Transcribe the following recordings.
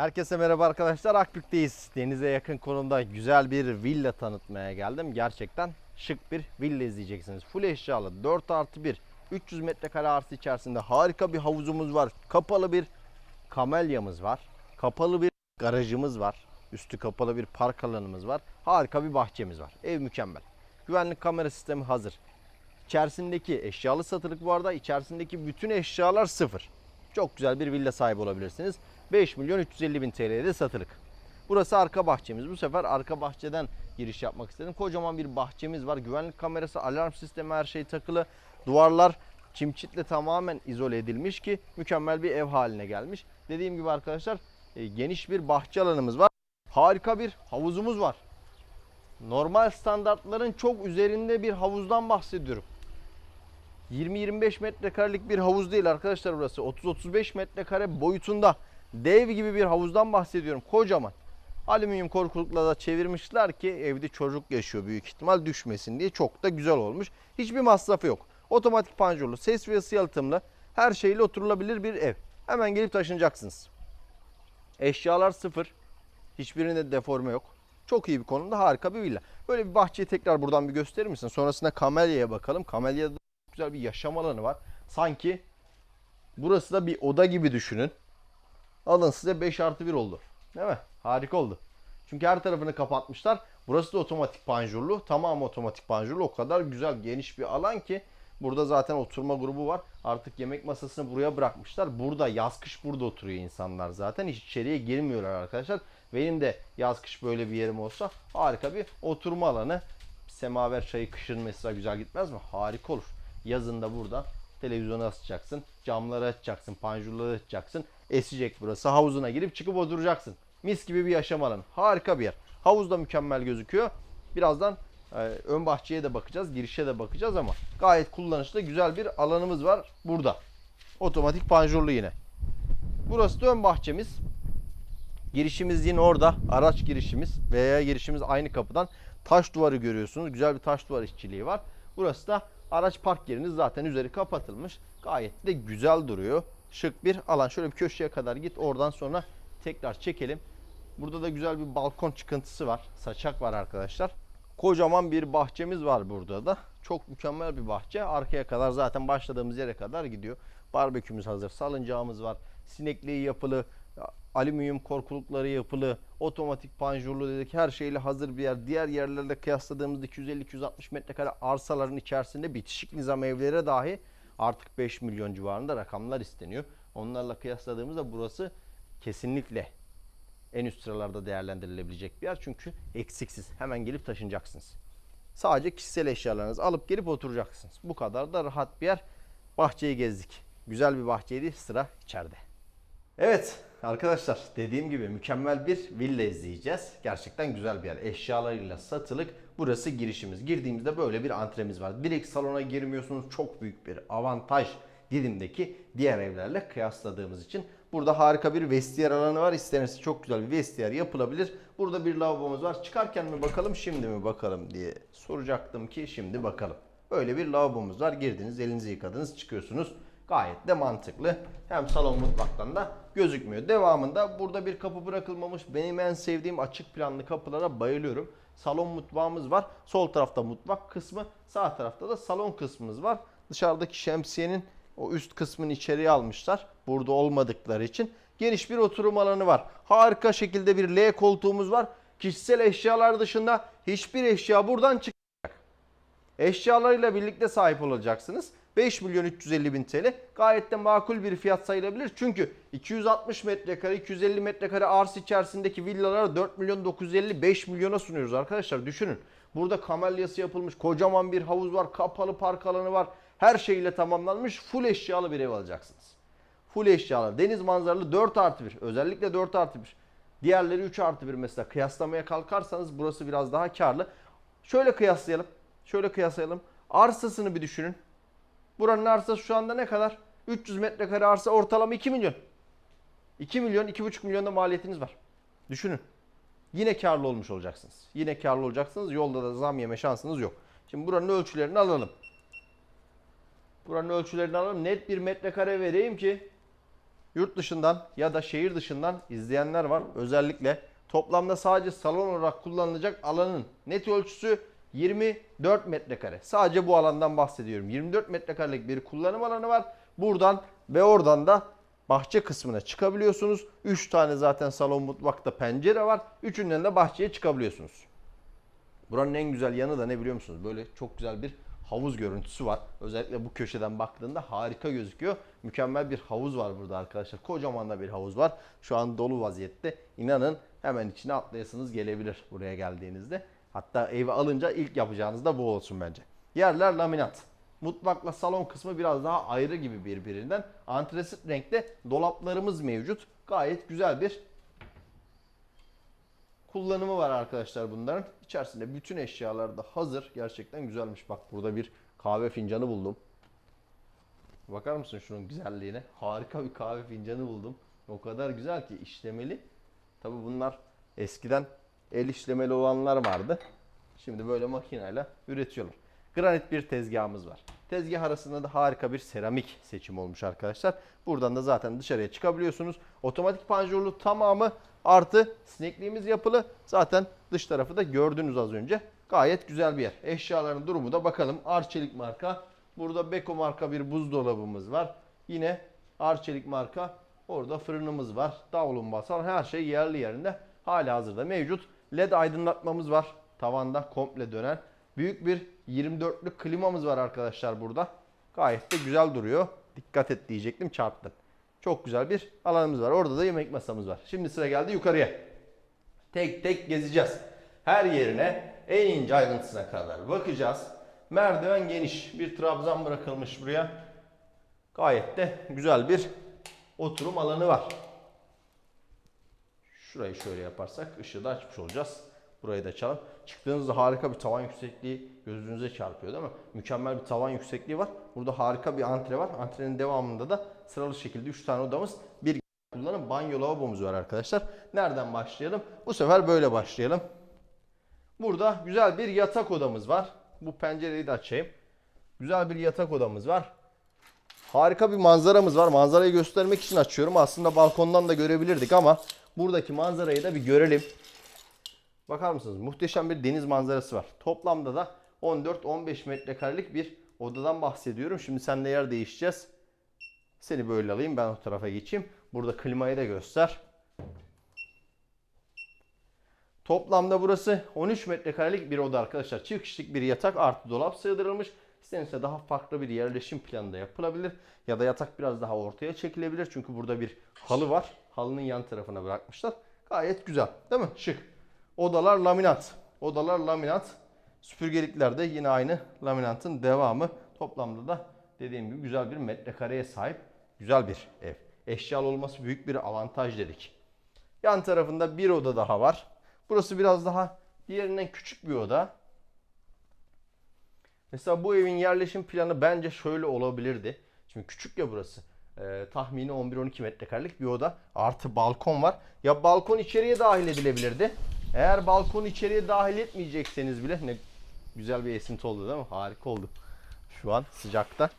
Herkese merhaba arkadaşlar. Akbük'teyiz. Denize yakın konumda güzel bir villa tanıtmaya geldim. Gerçekten şık bir villa izleyeceksiniz. Full eşyalı 4 artı 1 300 metrekare arsa içerisinde harika bir havuzumuz var. Kapalı bir kamelyamız var. Kapalı bir garajımız var. Üstü kapalı bir park alanımız var. Harika bir bahçemiz var. Ev mükemmel. Güvenlik kamera sistemi hazır. İçerisindeki eşyalı satılık bu arada. İçerisindeki bütün eşyalar sıfır. Çok güzel bir villa sahibi olabilirsiniz. 5 milyon 350 bin TL'ye de satılık. Burası arka bahçemiz. Bu sefer arka bahçeden giriş yapmak istedim. Kocaman bir bahçemiz var. Güvenlik kamerası, alarm sistemi her şey takılı. Duvarlar çim çitle tamamen izole edilmiş ki mükemmel bir ev haline gelmiş. Dediğim gibi arkadaşlar e, geniş bir bahçe alanımız var. Harika bir havuzumuz var. Normal standartların çok üzerinde bir havuzdan bahsediyorum. 20-25 metrekarelik bir havuz değil arkadaşlar burası. 30-35 metrekare boyutunda dev gibi bir havuzdan bahsediyorum. Kocaman. Alüminyum korkulukla da çevirmişler ki evde çocuk yaşıyor büyük ihtimal düşmesin diye. Çok da güzel olmuş. Hiçbir masrafı yok. Otomatik panjurlu, ses ve ısı yalıtımlı her şeyle oturulabilir bir ev. Hemen gelip taşınacaksınız. Eşyalar sıfır. Hiçbirinde deforme yok. Çok iyi bir konumda harika bir villa. Böyle bir bahçeyi tekrar buradan bir gösterir misin? Sonrasında Kamelya'ya bakalım. Kamelya'da güzel bir yaşam alanı var. Sanki burası da bir oda gibi düşünün. Alın size 5 artı 1 oldu. Değil mi? Harika oldu. Çünkü her tarafını kapatmışlar. Burası da otomatik panjurlu. Tamamı otomatik panjurlu. O kadar güzel geniş bir alan ki burada zaten oturma grubu var. Artık yemek masasını buraya bırakmışlar. Burada yaz kış burada oturuyor insanlar zaten. Hiç içeriye girmiyorlar arkadaşlar. Benim de yaz kış böyle bir yerim olsa harika bir oturma alanı. Semaver çayı kışın mesela güzel gitmez mi? Harika olur. Yazın da burada televizyonu açacaksın. Camları açacaksın. Panjurları açacaksın. Esecek burası. Havuzuna girip çıkıp oturacaksın. Mis gibi bir yaşam alanı. Harika bir yer. Havuz da mükemmel gözüküyor. Birazdan e, ön bahçeye de bakacağız. Girişe de bakacağız ama gayet kullanışlı güzel bir alanımız var burada. Otomatik panjurlu yine. Burası da ön bahçemiz. Girişimiz yine orada. Araç girişimiz veya girişimiz aynı kapıdan. Taş duvarı görüyorsunuz. Güzel bir taş duvar işçiliği var. Burası da araç park yeriniz zaten üzeri kapatılmış. Gayet de güzel duruyor. Şık bir alan. Şöyle bir köşeye kadar git. Oradan sonra tekrar çekelim. Burada da güzel bir balkon çıkıntısı var. Saçak var arkadaşlar. Kocaman bir bahçemiz var burada da. Çok mükemmel bir bahçe. Arkaya kadar zaten başladığımız yere kadar gidiyor. Barbekümüz hazır. Salıncağımız var. Sinekliği yapılı. Alüminyum korkulukları yapılı. Otomatik panjurlu dedik. Her şeyle hazır bir yer. Diğer yerlerle kıyasladığımızda 250-260 metrekare arsaların içerisinde bitişik nizam evlere dahi artık 5 milyon civarında rakamlar isteniyor. Onlarla kıyasladığımızda burası kesinlikle en üst sıralarda değerlendirilebilecek bir yer. Çünkü eksiksiz. Hemen gelip taşınacaksınız. Sadece kişisel eşyalarınızı alıp gelip oturacaksınız. Bu kadar da rahat bir yer. Bahçeyi gezdik. Güzel bir bahçeydi. Sıra içeride. Evet arkadaşlar dediğim gibi mükemmel bir villa izleyeceğiz. Gerçekten güzel bir yer. Eşyalarıyla satılık. Burası girişimiz. Girdiğimizde böyle bir antremiz var. Direkt salona girmiyorsunuz. Çok büyük bir avantaj. Didim'deki diğer evlerle kıyasladığımız için. Burada harika bir vestiyer alanı var. İstenirse çok güzel bir vestiyer yapılabilir. Burada bir lavabomuz var. Çıkarken mi bakalım şimdi mi bakalım diye soracaktım ki şimdi bakalım. Böyle bir lavabomuz var. Girdiniz elinizi yıkadınız çıkıyorsunuz. Gayet de mantıklı. Hem salon mutfaktan da gözükmüyor. Devamında burada bir kapı bırakılmamış. Benim en sevdiğim açık planlı kapılara bayılıyorum. Salon mutfağımız var. Sol tarafta mutfak kısmı, sağ tarafta da salon kısmımız var. Dışarıdaki şemsiyenin o üst kısmını içeriye almışlar. Burada olmadıkları için. Geniş bir oturum alanı var. Harika şekilde bir L koltuğumuz var. Kişisel eşyalar dışında hiçbir eşya buradan çıkmayacak. Eşyalarıyla birlikte sahip olacaksınız. 5 milyon 350 bin TL gayet de makul bir fiyat sayılabilir. Çünkü 260 metrekare 250 metrekare arsa içerisindeki villaları 4 milyon 950 5 milyona sunuyoruz arkadaşlar düşünün. Burada kamelyası yapılmış kocaman bir havuz var kapalı park alanı var. Her şeyle tamamlanmış full eşyalı bir ev alacaksınız. Full eşyalı deniz manzaralı 4 artı 1 özellikle 4 artı 1. Diğerleri 3 artı 1 mesela kıyaslamaya kalkarsanız burası biraz daha karlı. Şöyle kıyaslayalım. Şöyle kıyaslayalım. Arsasını bir düşünün. Buranın arsası şu anda ne kadar? 300 metrekare arsa ortalama 2 milyon. 2 milyon, 2,5 milyon da maliyetiniz var. Düşünün. Yine karlı olmuş olacaksınız. Yine karlı olacaksınız. Yolda da zam yeme şansınız yok. Şimdi buranın ölçülerini alalım. Buranın ölçülerini alalım. Net bir metrekare vereyim ki Yurt dışından ya da şehir dışından izleyenler var. Özellikle toplamda sadece salon olarak kullanılacak alanın net ölçüsü 24 metrekare. Sadece bu alandan bahsediyorum. 24 metrekarelik bir kullanım alanı var. Buradan ve oradan da bahçe kısmına çıkabiliyorsunuz. 3 tane zaten salon mutfakta pencere var. Üçünden de bahçeye çıkabiliyorsunuz. Buranın en güzel yanı da ne biliyor musunuz? Böyle çok güzel bir havuz görüntüsü var. Özellikle bu köşeden baktığında harika gözüküyor. Mükemmel bir havuz var burada arkadaşlar. Kocaman da bir havuz var. Şu an dolu vaziyette. İnanın hemen içine atlayasınız gelebilir buraya geldiğinizde. Hatta evi alınca ilk yapacağınız da bu olsun bence. Yerler laminat. Mutfakla salon kısmı biraz daha ayrı gibi birbirinden. Antresit renkte dolaplarımız mevcut. Gayet güzel bir kullanımı var arkadaşlar bunların. İçerisinde bütün eşyalar da hazır. Gerçekten güzelmiş. Bak burada bir kahve fincanı buldum. Bakar mısın şunun güzelliğine? Harika bir kahve fincanı buldum. O kadar güzel ki işlemeli. Tabi bunlar eskiden el işlemeli olanlar vardı. Şimdi böyle makineyle üretiyorlar. Granit bir tezgahımız var. Tezgah arasında da harika bir seramik seçim olmuş arkadaşlar. Buradan da zaten dışarıya çıkabiliyorsunuz. Otomatik panjurlu tamamı artı sinekliğimiz yapılı. Zaten dış tarafı da gördünüz az önce. Gayet güzel bir yer. Eşyaların durumu da bakalım. Arçelik marka. Burada Beko marka bir buzdolabımız var. Yine Arçelik marka. Orada fırınımız var. Davlum basar. Her şey yerli yerinde. Hala hazırda mevcut. LED aydınlatmamız var. Tavanda komple dönen. Büyük bir 24'lük klimamız var arkadaşlar burada. Gayet de güzel duruyor. Dikkat et diyecektim çarptım. Çok güzel bir alanımız var. Orada da yemek masamız var. Şimdi sıra geldi yukarıya. Tek tek gezeceğiz. Her yerine en ince ayrıntısına kadar bakacağız. Merdiven geniş. Bir trabzan bırakılmış buraya. Gayet de güzel bir oturum alanı var. Şurayı şöyle yaparsak ışığı da açmış olacağız. Burayı da açalım. Çıktığınızda harika bir tavan yüksekliği gözünüze çarpıyor değil mi? Mükemmel bir tavan yüksekliği var. Burada harika bir antre var. Antrenin devamında da sıralı şekilde 3 tane odamız, bir kullanım banyo lavabomuz var arkadaşlar. Nereden başlayalım? Bu sefer böyle başlayalım. Burada güzel bir yatak odamız var. Bu pencereyi de açayım. Güzel bir yatak odamız var. Harika bir manzaramız var. Manzarayı göstermek için açıyorum. Aslında balkondan da görebilirdik ama buradaki manzarayı da bir görelim. Bakar mısınız? Muhteşem bir deniz manzarası var. Toplamda da 14-15 metrekarelik bir odadan bahsediyorum. Şimdi seninle yer değişeceğiz. Seni böyle alayım. Ben o tarafa geçeyim. Burada klimayı da göster. Toplamda burası 13 metrekarelik bir oda arkadaşlar. Çift kişilik bir yatak artı dolap sığdırılmış. İstenirse daha farklı bir yerleşim planı da yapılabilir. Ya da yatak biraz daha ortaya çekilebilir. Çünkü burada bir halı var. Halının yan tarafına bırakmışlar. Gayet güzel değil mi? Şık. Odalar laminat. Odalar laminat. Süpürgelikler de yine aynı laminatın devamı. Toplamda da dediğim gibi güzel bir metrekareye sahip güzel bir ev. Eşyalı olması büyük bir avantaj dedik. Yan tarafında bir oda daha var. Burası biraz daha diğerinden küçük bir oda. Mesela bu evin yerleşim planı bence şöyle olabilirdi. Şimdi küçük ya burası. Ee, tahmini 11-12 metrekarelik bir oda. Artı balkon var. Ya balkon içeriye dahil edilebilirdi. Eğer balkon içeriye dahil etmeyecekseniz bile ne güzel bir esinti oldu değil mi? Harika oldu. Şu an sıcakta.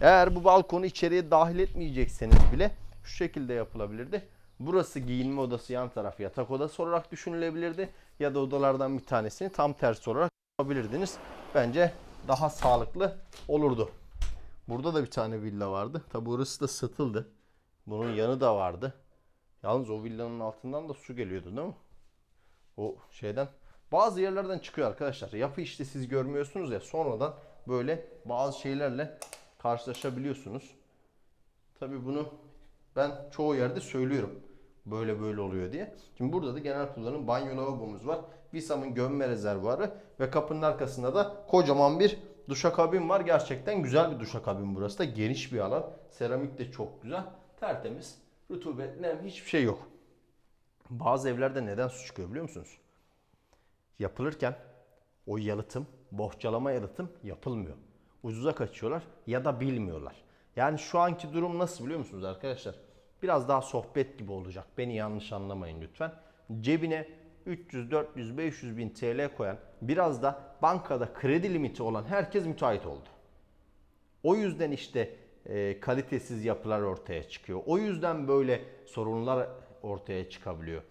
Eğer bu balkonu içeriye dahil etmeyecekseniz bile şu şekilde yapılabilirdi. Burası giyinme odası yan taraf yatak odası olarak düşünülebilirdi. Ya da odalardan bir tanesini tam tersi olarak yapabilirdiniz. Bence daha sağlıklı olurdu. Burada da bir tane villa vardı. Tabi orası da satıldı. Bunun yanı da vardı. Yalnız o villanın altından da su geliyordu değil mi? O şeyden. Bazı yerlerden çıkıyor arkadaşlar. Yapı işte siz görmüyorsunuz ya sonradan böyle bazı şeylerle karşılaşabiliyorsunuz. Tabi bunu ben çoğu yerde söylüyorum. Böyle böyle oluyor diye. Şimdi burada da genel kullanım banyo lavabomuz var. Visam'ın gömme rezervuarı ve kapının arkasında da kocaman bir duşakabin var. Gerçekten güzel bir duşakabin burası da. Geniş bir alan. Seramik de çok güzel. Tertemiz. Rutubet, nem hiçbir şey yok. Bazı evlerde neden su çıkıyor biliyor musunuz? Yapılırken o yalıtım, bohçalama yalıtım yapılmıyor. Ucuza kaçıyorlar ya da bilmiyorlar. Yani şu anki durum nasıl biliyor musunuz arkadaşlar? Biraz daha sohbet gibi olacak. Beni yanlış anlamayın lütfen. Cebine 300, 400, 500 bin TL koyan, biraz da bankada kredi limiti olan herkes müteahhit oldu. O yüzden işte e, kalitesiz yapılar ortaya çıkıyor. O yüzden böyle sorunlar ortaya çıkabiliyor.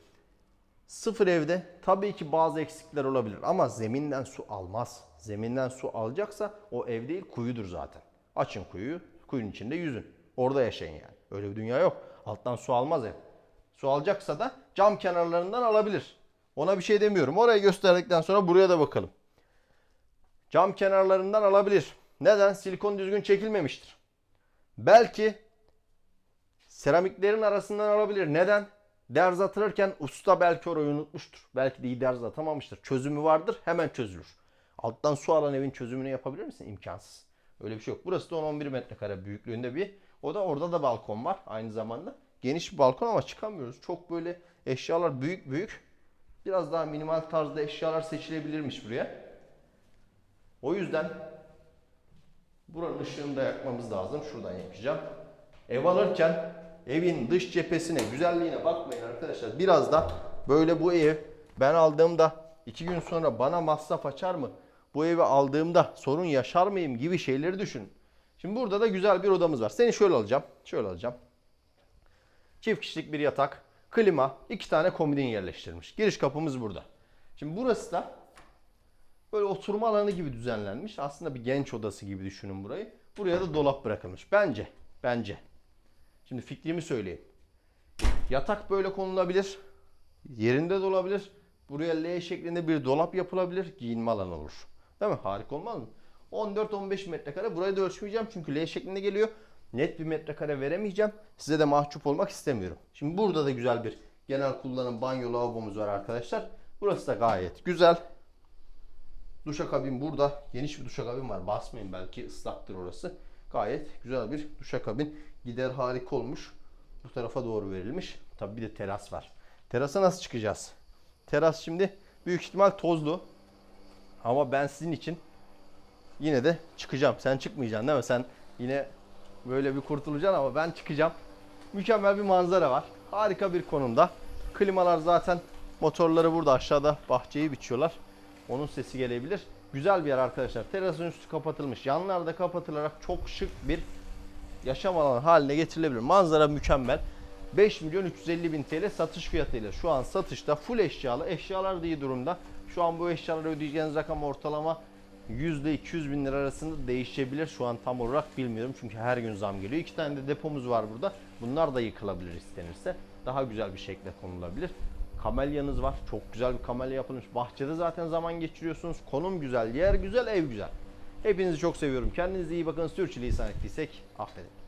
Sıfır evde tabii ki bazı eksikler olabilir ama zeminden su almaz. Zeminden su alacaksa o ev değil kuyudur zaten. Açın kuyuyu, kuyunun içinde yüzün. Orada yaşayın yani. Öyle bir dünya yok. Alttan su almaz ev. Su alacaksa da cam kenarlarından alabilir. Ona bir şey demiyorum. Orayı gösterdikten sonra buraya da bakalım. Cam kenarlarından alabilir. Neden? Silikon düzgün çekilmemiştir. Belki seramiklerin arasından alabilir. Neden? Derz atılırken usta belki orayı unutmuştur. Belki de iyi derz atamamıştır. Çözümü vardır hemen çözülür. Alttan su alan evin çözümünü yapabilir misin? İmkansız. Öyle bir şey yok. Burası da 10-11 metrekare büyüklüğünde bir. O da orada da balkon var aynı zamanda. Geniş bir balkon ama çıkamıyoruz. Çok böyle eşyalar büyük büyük. Biraz daha minimal tarzda eşyalar seçilebilirmiş buraya. O yüzden buranın ışığını da yakmamız lazım. Şuradan yakacağım. Ev alırken evin dış cephesine, güzelliğine bakmayın arkadaşlar. Biraz da böyle bu ev ben aldığımda iki gün sonra bana masraf açar mı? Bu evi aldığımda sorun yaşar mıyım gibi şeyleri düşünün. Şimdi burada da güzel bir odamız var. Seni şöyle alacağım. Şöyle alacağım. Çift kişilik bir yatak, klima, iki tane komodin yerleştirilmiş. Giriş kapımız burada. Şimdi burası da böyle oturma alanı gibi düzenlenmiş. Aslında bir genç odası gibi düşünün burayı. Buraya da dolap bırakılmış. Bence, bence. Şimdi fikrimi söyleyeyim. Yatak böyle konulabilir. Yerinde de olabilir. Buraya L şeklinde bir dolap yapılabilir. Giyinme alanı olur. Değil mi? Harika olmaz mı? 14-15 metrekare. Burayı da ölçmeyeceğim çünkü L şeklinde geliyor. Net bir metrekare veremeyeceğim. Size de mahcup olmak istemiyorum. Şimdi burada da güzel bir genel kullanım banyo lavabomuz var arkadaşlar. Burası da gayet güzel. Duşakabin burada. Geniş bir duşakabin var. Basmayın belki ıslaktır orası. Gayet güzel bir duşakabin. Gider harika olmuş. Bu tarafa doğru verilmiş. Tabi bir de teras var. Terasa nasıl çıkacağız? Teras şimdi büyük ihtimal tozlu. Ama ben sizin için yine de çıkacağım. Sen çıkmayacaksın değil mi? Sen yine böyle bir kurtulacaksın ama ben çıkacağım. Mükemmel bir manzara var. Harika bir konumda. Klimalar zaten motorları burada aşağıda bahçeyi biçiyorlar. Onun sesi gelebilir. Güzel bir yer arkadaşlar. Terasın üstü kapatılmış. Yanlarda kapatılarak çok şık bir yaşam alanı haline getirilebilir. Manzara mükemmel. 5 milyon 350 bin TL satış fiyatıyla şu an satışta full eşyalı. Eşyalar da iyi durumda. Şu an bu eşyalara ödeyeceğiniz rakam ortalama %200 bin lira arasında değişebilir. Şu an tam olarak bilmiyorum çünkü her gün zam geliyor. İki tane de depomuz var burada. Bunlar da yıkılabilir istenirse. Daha güzel bir şekilde konulabilir. Kamelyanız var. Çok güzel bir kamelya yapılmış. Bahçede zaten zaman geçiriyorsunuz. Konum güzel, yer güzel, ev güzel. Hepinizi çok seviyorum. Kendinize iyi bakın. Sürçülisan ettiysek affedin.